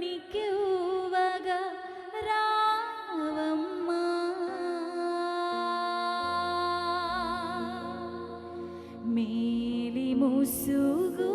నీకివ్వగా రావమ్మా. మేలి ముసుగు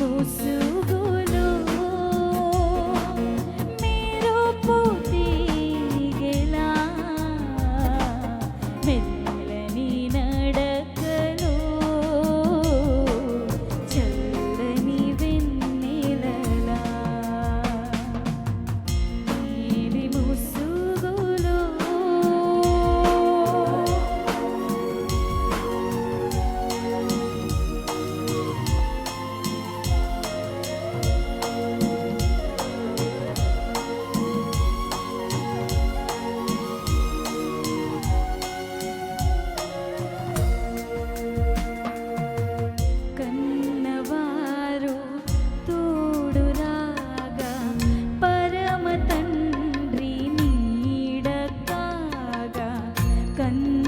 musuh 跟